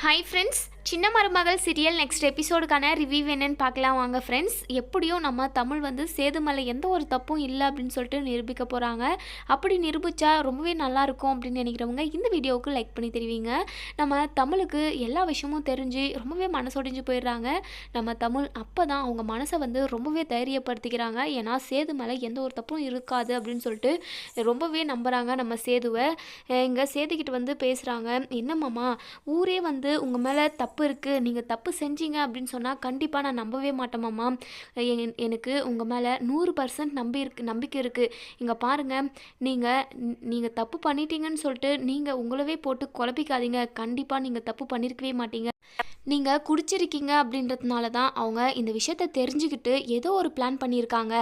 Hi friends சின்ன மருமகள் serial next எபிசோடுக்கான review என்னன்னு பார்க்கலாம் வாங்க ஃப்ரெண்ட்ஸ் எப்படியும் நம்ம தமிழ் வந்து சேதுமலை எந்த ஒரு தப்பும் இல்லை அப்படின்னு சொல்லிட்டு நிரூபிக்க போகிறாங்க அப்படி நிரூபித்தா ரொம்பவே நல்லாயிருக்கும் அப்படின்னு நினைக்கிறவங்க இந்த வீடியோவுக்கு லைக் பண்ணி தெரிவிங்க. நம்ம தமிழுக்கு எல்லா விஷயமும் தெரிஞ்சு ரொம்பவே மனசொடிஞ்சு போயிடுறாங்க. நம்ம தமிழ் அப்போ தான் அவங்க மனசை வந்து ரொம்பவே தைரியப்படுத்திக்கிறாங்க. ஏன்னா சேதுமலை எந்த ஒரு தப்பும் இருக்காது அப்படின்னு சொல்லிட்டு ரொம்பவே நம்புகிறாங்க நம்ம சேதுவை. இங்கே சேதுக்கிட்ட வந்து பேசுகிறாங்க என்னம்மாம்மா ஊரே வந்து உங்கள் மேலே தப்பு தப்பு இருக்குது நீங்கள் தப்பு செஞ்சீங்க அப்படின்னு சொன்னால் கண்டிப்பாக நான் நம்பவே மாட்டேமாம்மா எனக்கு உங்கள் மேலே நூறு பர்சன்ட் நம்பி இருக்கு நம்பிக்கை இருக்குது இங்கே பாருங்கள் நீங்கள் நீங்கள் தப்பு பண்ணிட்டீங்கன்னு சொல்லிட்டு நீங்கள் உங்களவே போட்டு குழப்பிக்காதீங்க. கண்டிப்பாக நீங்கள் தப்பு பண்ணியிருக்கவே மாட்டீங்க. நீங்கள் குடிச்சிருக்கீங்க அப்படின்றதுனால தான் அவங்க இந்த விஷயத்த தெரிஞ்சுக்கிட்டு ஏதோ ஒரு பிளான் பண்ணியிருக்காங்க.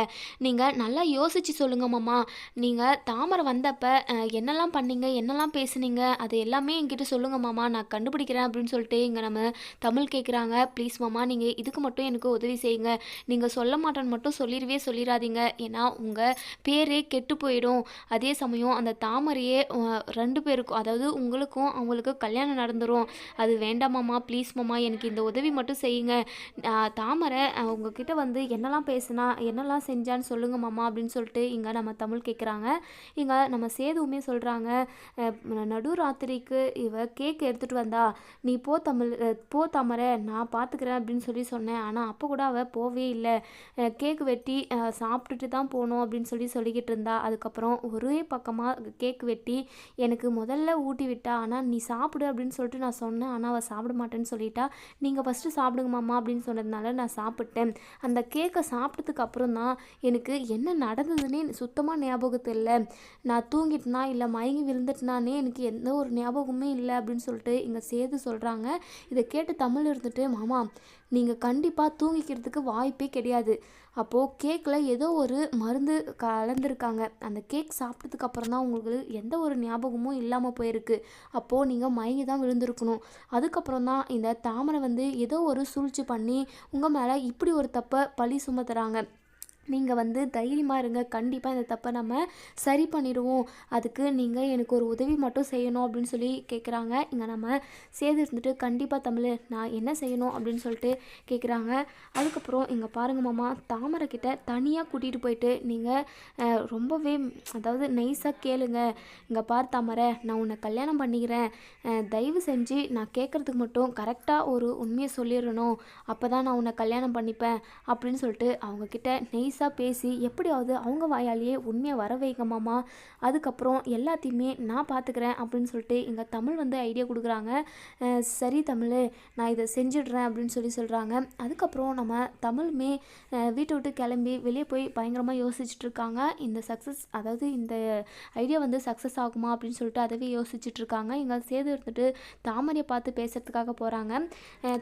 நீங்கள் நல்லா யோசிச்சு சொல்லுங்க மாமா. நீங்கள் தாமரை வந்தப்ப என்னெல்லாம் பண்ணீங்க என்னெல்லாம் பேசுனீங்க அது எல்லாமே என்கிட்ட சொல்லுங்க மாமா. நான் கண்டுபிடிக்கிறேன் அப்படின்னு சொல்லிட்டு இங்கே நம்ம தமிழ் கேட்குறாங்க ப்ளீஸ் மாமா நீங்கள் இதுக்கு மட்டும் எனக்கு உதவி செய்யுங்க. நீங்கள் சொல்ல மாட்டேன்னு மட்டும் சொல்லிடுவே சொல்லிடாதீங்க ஏன்னா உங்கள் பேரே கெட்டு போயிடும். அதே சமயம் அந்த தாமரையே ரெண்டு பேருக்கும் அதாவது உங்களுக்கும் அவங்களுக்கும் கல்யாணம் நடந்துடும் அது வேண்டாமாம்மா ப்ளீஸ் மாமா எனக்கு இந்த உதவி மட்டும் செய்யுங்க. தாமரை உங்ககிட்ட வந்து என்னெல்லாம் பேசுனா என்னெல்லாம் செஞ்சான்னு சொல்லுங்க மாமா அப்படின்னு சொல்லிட்டு இங்கே நம்ம தமிழ் கேட்குறாங்க இங்கே நம்ம சேதுவுமே சொல்கிறாங்க நடு ராத்திரிக்கு இவ கேக் எடுத்துகிட்டு வந்தா நீ போ தமிழ் போ தாமரை நான் பார்த்துக்கிறேன் அப்படின்னு சொல்லி சொன்னேன். ஆனால் அப்போ கூட அவள் போவே இல்லை. கேக் வெட்டி சாப்பிட்டுட்டு தான் போகணும் அப்படின்னு சொல்லி சொல்லிக்கிட்டு இருந்தா. அதுக்கப்புறம் ஒரே பக்கமாக கேக் வெட்டி எனக்கு முதல்ல ஊட்டி விட்டா ஆனால் நீ சாப்பிடு அப்படின்னு சொல்லிட்டு நான் சொன்னேன். ஆனால் அவள் சாப்பிட மாட்டேன்னு சொல்லிட்டா. நீங்கள் ஃபஸ்ட்டு சாப்பிடுங்க மாமா அப்படின்னு சொன்னதுனால நான் சாப்பிட்டேன். அந்த கேக்கை சாப்பிட்டதுக்கு அப்புறம் தான் எனக்கு என்ன நடந்ததுன்னே சுத்தமாக ஞாபகத்து இல்லை. நான் தூங்கிட்டேனா இல்லை மயங்கி விழுந்துட்டனானே எனக்கு எந்த ஒரு ஞாபகமே இல்லை அப்படின்னு சொல்லிட்டு இங்கே சேது சொல்கிறாங்க இதை கேட்டு தமிழ் இருந்துட்டு மாமா நீங்கள் கண்டிப்பாக தூங்கிக்கிறதுக்கு வாய்ப்பே கிடையாது. அப்போது கேக்கில் ஏதோ ஒரு மருந்து கலந்துருக்காங்க. அந்த கேக் சாப்பிட்டதுக்கு அப்புறம் தான் உங்களுக்கு எந்த ஒரு ஞாபகமும் இல்லாமல் போயிருக்கு. அப்போது நீங்கள் மயங்கி தான் விழுந்திருக்கணும். அதுக்கப்புறம் தான் இந்த தாமரை வந்து ஏதோ ஒரு சூழ்ச்சி பண்ணி உங்கள் மேலே இப்படி ஒரு தப்பை பழி சுமத்துறாங்க. நீங்கள் வந்து தைரியமாக இருங்க. கண்டிப்பாக இந்த தப்பை நம்ம சரி பண்ணிடுவோம். அதுக்கு நீங்கள் எனக்கு ஒரு உதவி மட்டும் செய்யணும் அப்படின்னு சொல்லி கேட்குறாங்க இங்கே நம்ம சேர்ந்து இருந்துட்டு கண்டிப்பாக தமிழ் நான் என்ன செய்யணும் அப்படின்னு சொல்லிட்டு கேட்குறாங்க அதுக்கப்புறம் இங்கே பாருங்கள் மாமா தாமரை கிட்ட தனியாக கூட்டிகிட்டு போயிட்டு நீங்கள் ரொம்பவே அதாவது நைஸாக கேளுங்க. இங்கே பார் தாமரை நான் உன்னை கல்யாணம் பண்ணிக்கிறேன். தயவு செஞ்சு நான் கேட்குறதுக்கு மட்டும் கரெக்டாக ஒரு உண்மையை சொல்லிடணும். அப்போ தான் நான் உன்னை கல்யாணம் பண்ணிப்பேன் அப்படின்னு சொல்லிட்டு அவங்கக்கிட்ட நெய்ஸ் நைஸாக பேசி எப்படியாவது அவங்க வாயாலேயே உண்மையை வர வைங்க அதுக்கப்புறம் எல்லாத்தையுமே நான் பார்த்துக்கிறேன் அப்படின்னு சொல்லிட்டு இங்கே தமிழ் வந்து ஐடியா கொடுக்குறாங்க. சரி தமிழ் நான் இதை செஞ்சிடுறேன் அப்படின்னு சொல்லி சொல்கிறாங்க அதுக்கப்புறம் நம்ம தமிழுமே வீட்டை விட்டு கிளம்பி வெளியே போய் பயங்கரமாக யோசிச்சுட்ருக்காங்க இந்த சக்ஸஸ் அதாவது இந்த ஐடியா வந்து சக்ஸஸ் ஆகுமா அப்படின்னு சொல்லிட்டு அதவே யோசிச்சுட்ருக்காங்க எங்கள் இங்கே சேது இருந்துட்டு தாமரையை பார்த்து பேசுகிறதுக்காக போகிறாங்க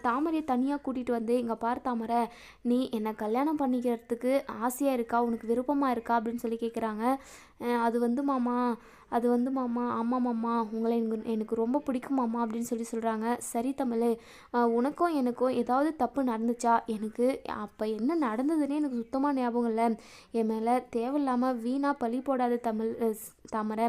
தாமரையை தனியாக கூட்டிகிட்டு வந்து இங்கே பார் தாமரை நீ என்னை கல்யாணம் பண்ணிக்கிறதுக்கு ஆசையாக இருக்கா? உனக்கு விருப்பமாக இருக்கா? அப்படின்னு சொல்லி கேட்குறாங்க அது வந்து மாமா அது வந்து மாமா ஆமாம் மாமா உங்களை எனக்கு எனக்கு ரொம்ப பிடிக்கும் மாமா அப்படின்னு சொல்லி சொல்கிறாங்க சரி தமிழ் உனக்கும் எனக்கும் ஏதாவது தப்பு நடந்துச்சா? எனக்கு அப்போ என்ன நடந்ததுன்னே எனக்கு சுத்தமாக ஞாபகம் இல்லை. என் மேலே தேவையில்லாமல் வீணாக பழி போடாத தமிழ் தாமரை.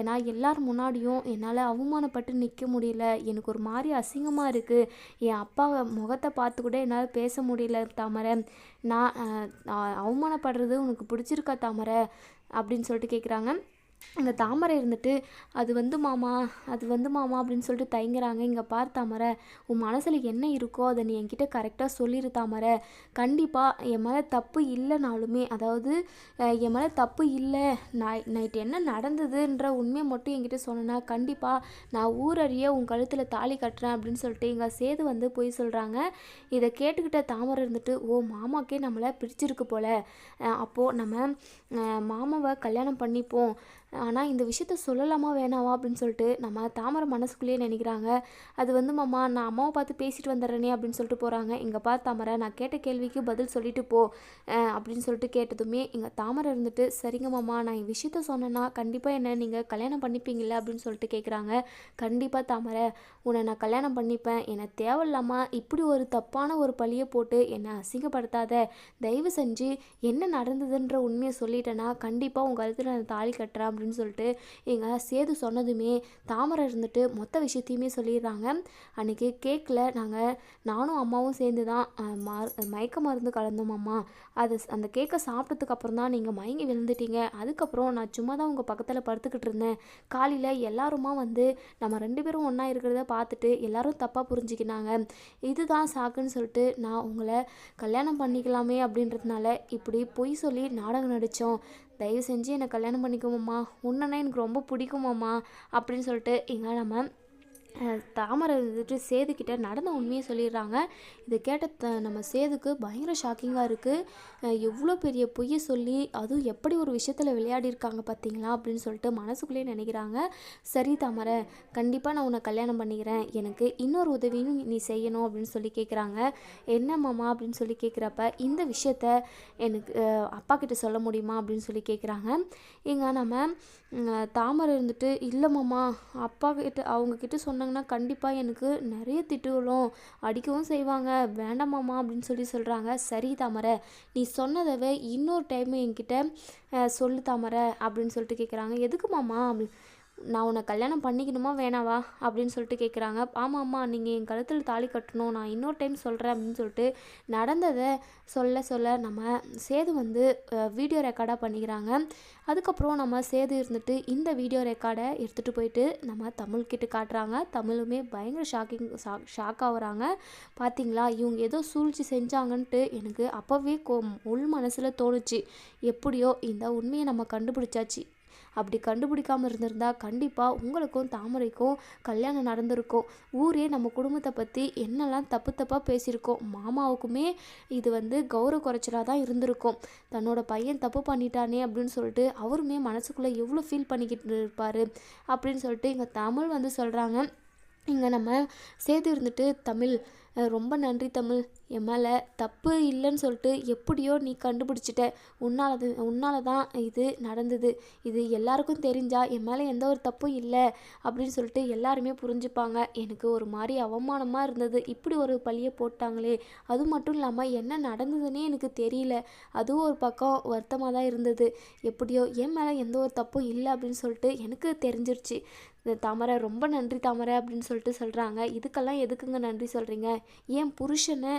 ஏன்னா எல்லார் முன்னாடியும் என்னால் அவமானப்பட்டு நிற்க முடியல. எனக்கு ஒரு மாதிரி அசிங்கமாக இருக்குது என் அப்பா முகத்தை பார்த்து கூட என்னால் பேச முடியல தாமரை. நான் அவமானப்படுறது உனக்கு பிடிச்சிருக்கா தாமரை? அப்படின்னு சொல்லிட்டு கேட்குறாங்க அந்த தாமரை இருந்துட்டு அது வந்து மாமா அது வந்து மாமா அப்படின்னு சொல்லிட்டு தயங்குறாங்க. இங்கே பார் தாமரை உன் மனசில் என்ன இருக்கோ அதை நீ என்கிட்ட கரெக்டாக சொல்லிடு தாமரை. கண்டிப்பாக என் மேலே தப்பு இல்லைனாலுமே அதாவது என் மேலே தப்பு இல்லை நான் நைட்டு என்ன நடந்ததுன்ற உண்மையை மட்டும் என்கிட்ட சொன்னேன்னா கண்டிப்பாக நான் ஊரறிய உன் கழுத்தில் தாலி கட்டுறேன் அப்படின்னு சொல்லிட்டு இங்கே சேது வந்து போய் சொல்கிறாங்க இதை கேட்டுக்கிட்ட தாமரை இருந்துட்டு ஓ மாமாக்கே நம்மளை பிடிச்சிருக்கு போல். அப்போது நம்ம மாமாவை கல்யாணம் பண்ணிப்போம். ஆனால் இந்த விஷயத்த சொல்லலாமா வேணாமா அப்படின்னு சொல்லிட்டு நம்ம தாமரை மனசுக்குள்ளேயே நினைக்கிறாங்க. அது வந்து மாமா நான் அம்மாவை பார்த்து பேசிட்டு வந்துடுறேனே அப்படின்னு சொல்லிட்டு போகிறாங்க இங்கே பார் தாமரை நான் கேட்ட கேள்விக்கு பதில் சொல்லிட்டு போ அப்படின்னு சொல்லிட்டு கேட்டதுமே இங்கே தாமரை இருந்துட்டு சரிங்க மாமா நான் இந்த விஷயத்த சொன்னேன்னா கண்டிப்பாக என்ன நீங்கள் கல்யாணம் பண்ணிப்பீங்களா அப்படின்னு சொல்லிட்டு கேட்குறாங்க கண்டிப்பாக தாமரை உன்னை நான் கல்யாணம் பண்ணிப்பேன். என்னை தேவையில்லாமல் இப்படி ஒரு தப்பான ஒரு பழியை போட்டு என்னை அசிங்கப்படுத்தாத. தயவு செஞ்சு என்ன நடந்ததுன்ற உண்மையை சொல்லிட்டேன்னா கண்டிப்பாக உங்கள் கழுத்தில் நான் தாலி கட்டுறேன் அப்படின்னு சொல்லிட்டு எங்கள் சேது சொன்னதுமே தாமரை இருந்துட்டு மொத்த விஷயத்தையுமே சொல்லிடுறாங்க. அன்றைக்கி கேக்கில் நாங்கள் நானும் அம்மாவும் சேர்ந்து தான் மயக்க மருந்து கலந்தோம் அம்மா. அது அந்த கேக்கை சாப்பிட்டதுக்கு அப்புறம் தான் நீங்கள் மயங்கி விழுந்துட்டீங்க. அதுக்கப்புறம் நான் சும்மா தான் உங்கள் பக்கத்தில் படுத்துக்கிட்டு இருந்தேன். காலையில் எல்லாருமா வந்து நம்ம ரெண்டு பேரும் ஒன்றா இருக்கிறத பார்த்துட்டு எல்லாரும் தப்பாக புரிஞ்சுக்கினாங்க. இதுதான் சாக்குன்னு சொல்லிட்டு நான் உங்களை கல்யாணம் பண்ணிக்கலாமே அப்படின்றதுனால இப்படி பொய் சொல்லி நாடகம் நடித்தோம் தயவு செஞ்சு என்னை கல்யாணம் பண்ணிக்கோமாம்மா. உன்னன்னா எனக்கு ரொம்ப பிடிக்குமாம்மா அப்படின்னு சொல்லிட்டு இங்கே நம்ம தாமரை வந்துட்டு சேதுக்கிட்ட நடந்த உண்மையை சொல்லிடுறாங்க. இதை கேட்ட த நம்ம சேதுக்கு பயங்கர ஷாக்கிங்காக இருக்குது எவ்வளோ பெரிய பொய்யை சொல்லி அதுவும் எப்படி ஒரு விஷயத்தில் விளையாடி இருக்காங்க பார்த்தீங்களா அப்படின்னு சொல்லிட்டு மனசுக்குள்ளேயே நினைக்கிறாங்க. சரி தாமரை கண்டிப்பாக நான் உன்னை கல்யாணம் பண்ணிக்கிறேன். எனக்கு இன்னொரு உதவியும் நீ செய்யணும் அப்படின்னு சொல்லி கேட்குறாங்க என்ன மாமா அப்படின்னு சொல்லி கேட்குறப்ப இந்த விஷயத்த எனக்கு அப்பா கிட்ட சொல்ல முடியுமா அப்படின்னு சொல்லி கேட்குறாங்க இங்கே நம்ம தாமரை இருந்துட்டு இல்லை மாமா அப்பா கிட்ட அவங்கக்கிட்ட சொன்ன சொன்னாங்கன்னா கண்டிப்பாக எனக்கு நிறைய திட்டுகளும் அடிக்கவும் செய்வாங்க. வேண்டாமாம்மா அப்படின்னு சொல்லி சொல்கிறாங்க சரி தாமரை நீ சொன்னதவை இன்னொரு டைம் என்கிட்ட அஹ், சொல்லு தாமரை அப்படின்னு சொல்லிட்டு கேட்குறாங்க எதுக்கு மாமா? அப்படி நான் உன்னை கல்யாணம் பண்ணிக்கணுமா வேணாவா? அப்படின்னு சொல்லிட்டு கேட்குறாங்க ஆமாம்மா நீங்கள் என் கழுத்தில் தாலி கட்டணும் நான் இன்னொரு டைம் சொல்கிறேன் அப்படின்னு சொல்லிட்டு நடந்ததை சொல்ல சொல்ல நம்ம சேது வந்து வீடியோ ரெக்கார்டாக பண்ணிக்கிறாங்க. அதுக்கப்புறம் நம்ம சேது இருந்துட்டு இந்த வீடியோ ரெக்கார்டை எடுத்துகிட்டு போயிட்டு நம்ம தமிழ்கிட்ட காட்டுறாங்க. தமிழுமே பயங்கர ஷாக்கிங் ஷாக் ஷாக் ஆகுறாங்க பார்த்தீங்களா இவங்க ஏதோ சூழ்ச்சி செஞ்சாங்கன்ட்டு எனக்கு அப்போவே கோ உள் மனசில் தோணுச்சு. எப்படியோ இந்த உண்மையை நம்ம கண்டுபிடிச்சாச்சு. அப்படி கண்டுபிடிக்காமல் இருந்திருந்தால் கண்டிப்பாக உங்களுக்கும் தாமரைக்கும் கல்யாணம் நடந்திருக்கும். ஊரே நம்ம குடும்பத்தை பற்றி என்னெல்லாம் தப்பு தப்பாக பேசியிருக்கோம். மாமாவுக்குமே இது வந்து கௌரவ குறைச்சலாக தான் இருந்திருக்கும். தன்னோட பையன் தப்பு பண்ணிட்டானே அப்படின்னு சொல்லிட்டு அவருமே மனசுக்குள்ளே எவ்வளோ ஃபீல் பண்ணிக்கிட்டு இருப்பார் அப்படின்னு சொல்லிட்டு இங்கே தமிழ் வந்து சொல்கிறாங்க இங்கே நம்ம சேர்த்து இருந்துட்டு தமிழ் ரொம்ப நன்றி தமிழ். என் மேலே தப்பு இல்லைன்னு சொல்லிட்டு எப்படியோ நீ கண்டுபிடிச்சிட்ட. உன்னால உன்னால தான் இது நடந்தது. இது எல்லாருக்கும் தெரிஞ்சா என் மேலே எந்த ஒரு தப்பும் இல்லை அப்படின்னு சொல்லிட்டு எல்லாருமே புரிஞ்சுப்பாங்க. எனக்கு ஒரு மாதிரி அவமானமாக இருந்தது. இப்படி ஒரு பழியை போட்டாங்களே. அது மட்டும் இல்லாமல் என்ன நடந்ததுன்னே எனக்கு தெரியல. அதுவும் ஒரு பக்கம் வருத்தமாக தான் இருந்தது. எப்படியோ என் மேலே எந்த ஒரு தப்பும் இல்லை அப்படின்னு சொல்லிட்டு எனக்கு தெரிஞ்சிருச்சு. இந்த தாமரை ரொம்ப நன்றி தாமரை அப்படின்னு சொல்லிட்டு சொல்கிறாங்க இதுக்கெல்லாம் எதுக்குங்க நன்றி சொல்கிறீங்க ஏன் புருஷனை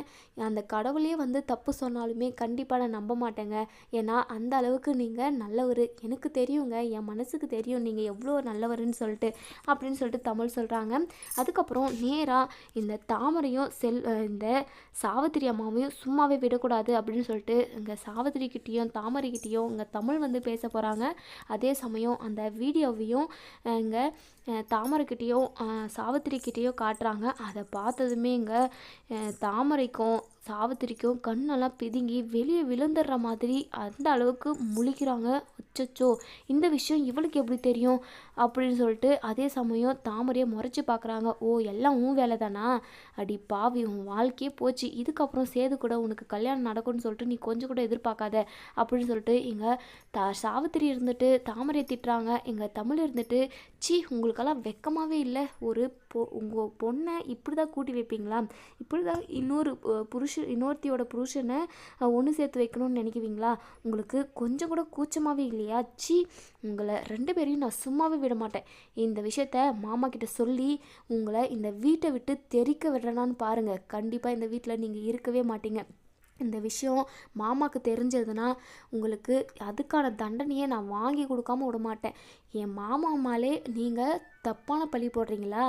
அந்த கடவுளே வந்து தப்பு சொன்னாலுமே கண்டிப்பாக நான் நம்ப மாட்டேங்க. ஏன்னா அந்த அளவுக்கு நீங்கள் நல்லவர். எனக்கு தெரியுங்க என் மனசுக்கு தெரியும் நீங்கள் எவ்வளோ நல்லவருன்னு சொல்லிட்டு அப்படின்னு சொல்லிட்டு தமிழ் சொல்கிறாங்க அதுக்கப்புறம் நேராக இந்த தாமரையும் செல் இந்த சாவித்திரி அம்மாவையும் சும்மாவே விடக்கூடாது அப்படின்னு சொல்லிட்டு இங்கே சாவித்திரிக்கிட்டேயும் தாமரைக்கிட்டேயும் இங்கே தமிழ் வந்து பேச போகிறாங்க அதே சமயம் அந்த வீடியோவையும் இங்கே தாமரைக்கிட்டேயும் சாவித்திரிக்கிட்டேயும் காட்டுறாங்க. அதை பார்த்ததுமே இங்கே தாமரைக்கும் quand சாவித்திரிக்கும் கண்ணெல்லாம் பிதுங்கி வெளியே விழுந்துடுற மாதிரி அந்த அளவுக்கு முழிக்கிறாங்க. அச்சச்சோ இந்த விஷயம் இவளுக்கு எப்படி தெரியும்? அப்படின்னு சொல்லிட்டு அதே சமயம் தாமரையை முறைச்சி பார்க்குறாங்க. ஓ எல்லாம் உன் வேலை தானா அடி பாவி உன் வாழ்க்கையே போச்சு. இதுக்கப்புறம் சேது கூட உனக்கு கல்யாணம் நடக்கும்னு சொல்லிட்டு நீ கொஞ்சம் கூட எதிர்பார்க்காத அப்படின்னு சொல்லிட்டு இங்கே தா சாவித்திரி இருந்துட்டு தாமரையை திட்டுறாங்க. எங்கள் தமிழ் இருந்துட்டு ச்சீ உங்களுக்கெல்லாம் வெக்கமாகவே இல்லை. ஒரு பொ உங்கள் பொண்ணை இப்படி தான் கூட்டி வைப்பீங்களா? இப்படி தான் இன்னொரு புருஷ புருஷன் இன்னொருத்தியோட புருஷனை ஒன்று சேர்த்து வைக்கணும்னு நினைக்குவீங்களா உங்களுக்கு கொஞ்சம் கூட கூச்சமாகவே இல்லையா? ச்சீ உங்களை ரெண்டு பேரையும் நான் சும்மாவே விட மாட்டேன். இந்த விஷயத்த மாமா கிட்ட சொல்லி உங்களை இந்த வீட்டை விட்டு தெறிக்க விடுறேனான்னு பாருங்கள் கண்டிப்பாக இந்த வீட்டில் நீங்கள் இருக்கவே மாட்டீங்க. இந்த விஷயம் மாமாவுக்கு தெரிஞ்சதுன்னா உங்களுக்கு அதுக்கான தண்டனையை நான் வாங்கி கொடுக்காம விட மாட்டேன். என் மாமா மேலே நீங்கள் தப்பான பழி போடுறீங்களா?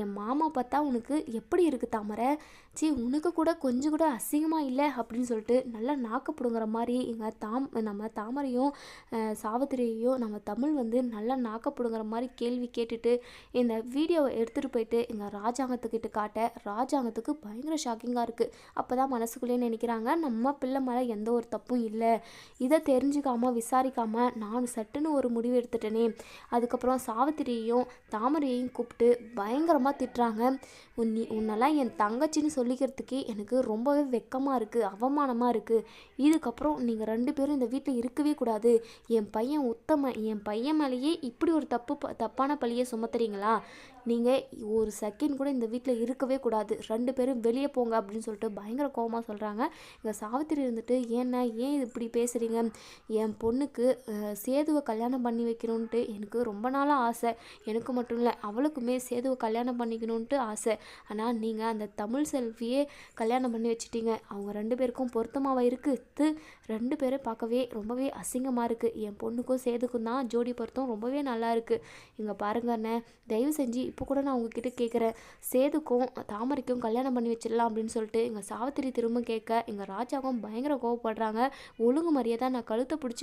என் மாமா பார்த்தா உனக்கு எப்படி இருக்குது தாமரை? சி உனக்கு கூட கொஞ்சம் கூட அசிங்கமாக இல்லை? அப்படின்னு சொல்லிட்டு நல்லா நாக்கப்படுங்கிற மாதிரி எங்கள் தாம் நம்ம தாமரையும் சாவித்திரியையும் நம்ம தமிழ் வந்து நல்லா நாக்கப்படுங்கிற மாதிரி கேள்வி கேட்டுட்டு இந்த வீடியோவை எடுத்துகிட்டு போயிட்டு எங்கள் ராஜாங்கத்துக்கிட்ட காட்ட ராஜாங்கத்துக்கு பயங்கர ஷாக்கிங்காக இருக்குது அப்போ தான் மனசுக்குள்ளேயே நினைக்கிறாங்க நம்ம பிள்ளை மேலே எந்த ஒரு தப்பும் இல்லை. இதை தெரிஞ்சுக்காமல் விசாரிக்காமல் நான் சட்டுன்னு ஒரு முடிவு எடுத்துட்டேனே. அதுக்கப்புறம் சாவித்திரியையும் தாமரையையும் கூப்பிட்டு பயங்கரமாக திட்டுறாங்க. உன் நீ உன்னெல்லாம் என் தங்கச்சின்னு சொல்லிக்கிறதுக்கே எனக்கு ரொம்பவே வெக்கமாக இருக்குது அவமானமாக இருக்குது இதுக்கப்புறம் நீங்கள் ரெண்டு பேரும் இந்த வீட்டில் இருக்கவே கூடாது. என் பையன் உத்தம என் பையன் மேலேயே இப்படி ஒரு தப்பு ப- தப்பான பழியை சுமத்துறீங்களா? நீங்கள் ஒரு செகண்ட் கூட இந்த வீட்டில் இருக்கவே கூடாது. ரெண்டு பேரும் வெளியே போங்க அப்படின்னு சொல்லிட்டு பயங்கர கோவமாக சொல்கிறாங்க இங்கே சாவித்திரி இருந்துட்டு ஏன்னா ஏன் இப்படி பேசுகிறீங்க என் பொண்ணுக்கு சேதுவை கல்யாணம் பண்ணி வைக்கணுன்ட்டு எனக்கு ரொம்ப நாளாக ஆசை. எனக்கு மட்டும் இல்லை அவளுக்குமே சேதுவை கல்யாணம் பண்ணிக்கணுன்ட்டு ஆசை. ஆனால் நீங்கள் அந்த தமிழ் செல்வியே கல்யாணம் பண்ணி வச்சிட்டீங்க. அவங்க ரெண்டு பேருக்கும் பொருத்தமாக இருக்குது ரெண்டு பேரும் பார்க்கவே ரொம்பவே அசிங்கமாக இருக்குது என் பொண்ணுக்கும் சேதுக்கும் தான் ஜோடி பொருத்தம் ரொம்பவே நல்லா இருக்குது இங்கே பாருங்கண்ணே தயவு செஞ்சு இப்போ கூட நான் உங்ககிட்ட கேட்குறேன். சேதுக்கும் தாமரைக்கும் கல்யாணம் பண்ணி வச்சிடலாம் அப்படின்னு சொல்லிட்டு எங்கள் சாவித்திரி திரும்ப கேட்க எங்கள் ராஜாவும் பயங்கர கோவப்படுறாங்க. ஒழுங்கு மரியாதை நான் கழுத்தை பிடிச்சி